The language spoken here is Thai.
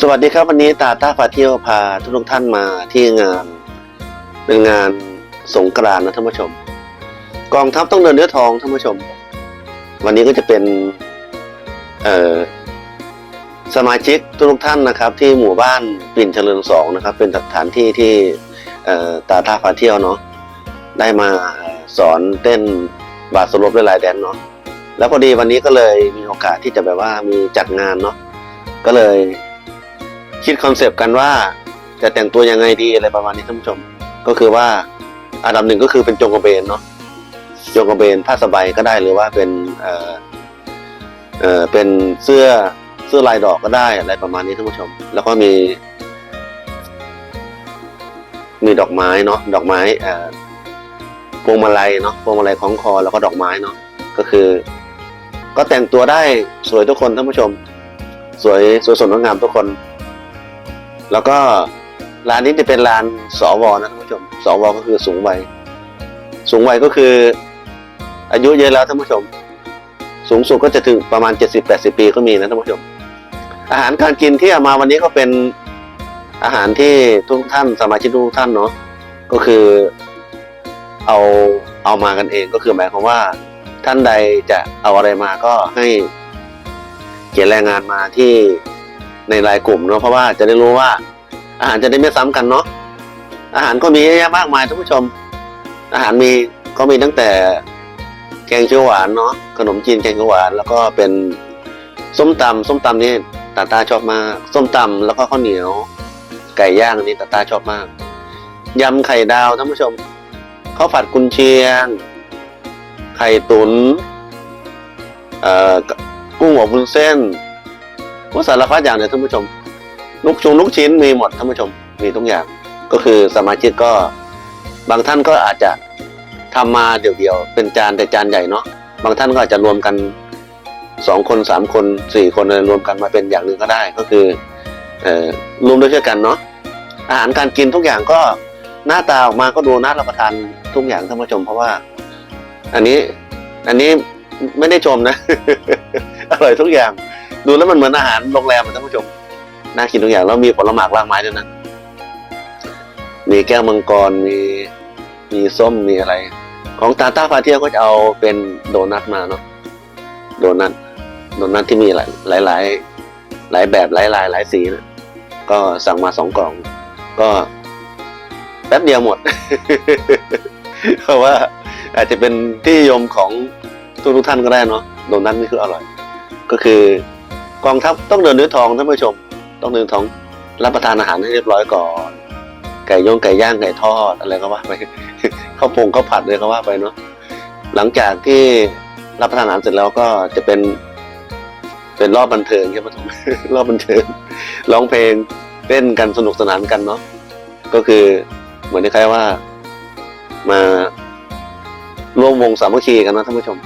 สวัสดีครับวันนี้ตาต้าพาเที่ยวพาทุกทุกท่านมาที่งาน เป็นงานสงกรานต์นะท่านผู้ชม กองทัพต้องเดินเนื้อทองท่านผู้ชม วันนี้ก็จะเป็นเอ่อสมาชิกทุกท่านนะครับ ที่หมู่บ้านปิ่นเจริญสองนะครับ เป็นสถานที่ที่เอ่อตาต้าพาเที่ยวเนาะได้มาสอนเต้นบาสลบและลายแดนเนาะแล้วพอดีวันนี้ก็เลยมีโอกาสที่จะแบบว่ามีจัดงานเนาะก็เลย คิดคอนเซปต์กันว่าจะแต่งตัวยังไงดีอะไรประมาณนี้ท่านผู้ชม ก็คือว่าอันดับหนึ่งก็คือเป็นจงกระเบนเนาะจงกระเบนผ้าสบายก็ได้หรือว่าเป็นเอ่อเอ่อเป็นเสื้อเสื้อลายดอกก็ได้อะไรประมาณนี้ท่านผู้ชม แล้วก็มี มีดอกไม้เนาะดอกไม้เอ่อพวงมาลัยเนาะพวงมาลัยของคอแล้วก็ดอกไม้เนาะก็คือ ก็แต่งตัวได้สวยทุกคนท่านผู้ชม สวยสวยสดงดงามทุกคน แล้วก็ร้านนี้จะเป็นร้านสวนะท่านผู้ชม สวก็คือสูงวัย สูงวัยก็คือ อายุเยอะแล้วท่านผู้ชม สูงสุดก็จะถึงประมาณเจ็ดสิบแปดสิบปีก็มีนะท่านผู้ชม อาหารการกินที่เอามาวันนี้ก็เป็นอาหารที่ทุกท่านสมาชิกทุกท่านเนาะก็คือเอาเอามากันเองก็คือหมายความว่าท่านใดจะเอาอะไรมาก็ให้เขียนรายงานมาที่ ในรายกลุ่มเนาะเพราะว่าจะได้รู้ว่า อาหารจะได้ไม่ซ้ำกันเนาะอาหารก็มีเยอะแยะมากมายท่านผู้ชม อาหารมีก็มีตั้งแต่แกงเขียวหวานเนาะขนมจีนแกงเขียวหวาน แล้วก็เป็นส้มตำส้มตำนี่ตาตาชอบมากส้มตำแล้วก็ข้าวเหนียว ไก่ย่างนี่ตาตาชอบมากยำไข่ดาวท่านผู้ชมข้าวผัดกุนเชียง ไข่ตุนเอ่อกุ้งหัวบุนเส้น ว่าสารพัดอย่างเนี่ยท่านผู้ชม ลูกชงลูกชิ้นมีหมดท่านผู้ชมมีทุกอย่าง ก็คือสมาชิกก็บางท่านก็อาจจะทำมาเดี่ยวๆเป็นจานแต่จานใหญ่เนาะบางท่านก็อาจจะรวมกันสองคนสามคนสี่คนรรวมกันมาเป็นอย่างหนึ่งก็ได้ก็คือเอ่อรวมด้วยช่วยกันเนาะอาหารการกินทุกอย่างก็หน้าตาออกมาก็ดูน่ารับประทานทุกอย่างท่านผู้ชม เพราะว่า อันนี้อันนี้ไม่ได้ชมนะ อร่อยทุกอย่าง ดูแล้วมันเหมือนอาหารโรงแรมอะท่านผู้ชม น่ากินทุกอย่างแล้วมีผลไม้รากไม้ด้วยนะ มีแก้วมังกร มี มีส้ม มีอะไร ของตาต้าพาเที่ยวก็จะเอาเป็นโดนัทมาเนาะ โดนัท โดนัทที่มีหลายหลายหลายหลายแบบหลายลายหลายสีนะก็สั่งมาสองกล่อง ก็แป๊บเดียวหมด เพราะว่าอาจจะเป็นที่ยมของทุกทุกท่านก็ได้เนาะโดนัทนี่คืออร่อย ก็คือ กองทัพต้องเดินเนื้อทองท่านผู้ชม ต้องเดินท้องรับประทานอาหารให้เรียบร้อยก่อน ไก่ย่งไก่ย่างไก่ทอดอะไรก็ว่าไปข้าวโพงข้าวผัดเลยก็ว่าไปเนาะหลังจากที่รับประทานอาหารเสร็จแล้วก็จะเป็น เป็นรอบบันเทิงใช่ไหมทุกรอบบันเทิงร้องเพลงเต้นกันสนุกสนานกันเนาะก็คือเหมือนคล้ายๆว่ามาร่วมวงสามัคคีกันนะท่านผู้ชม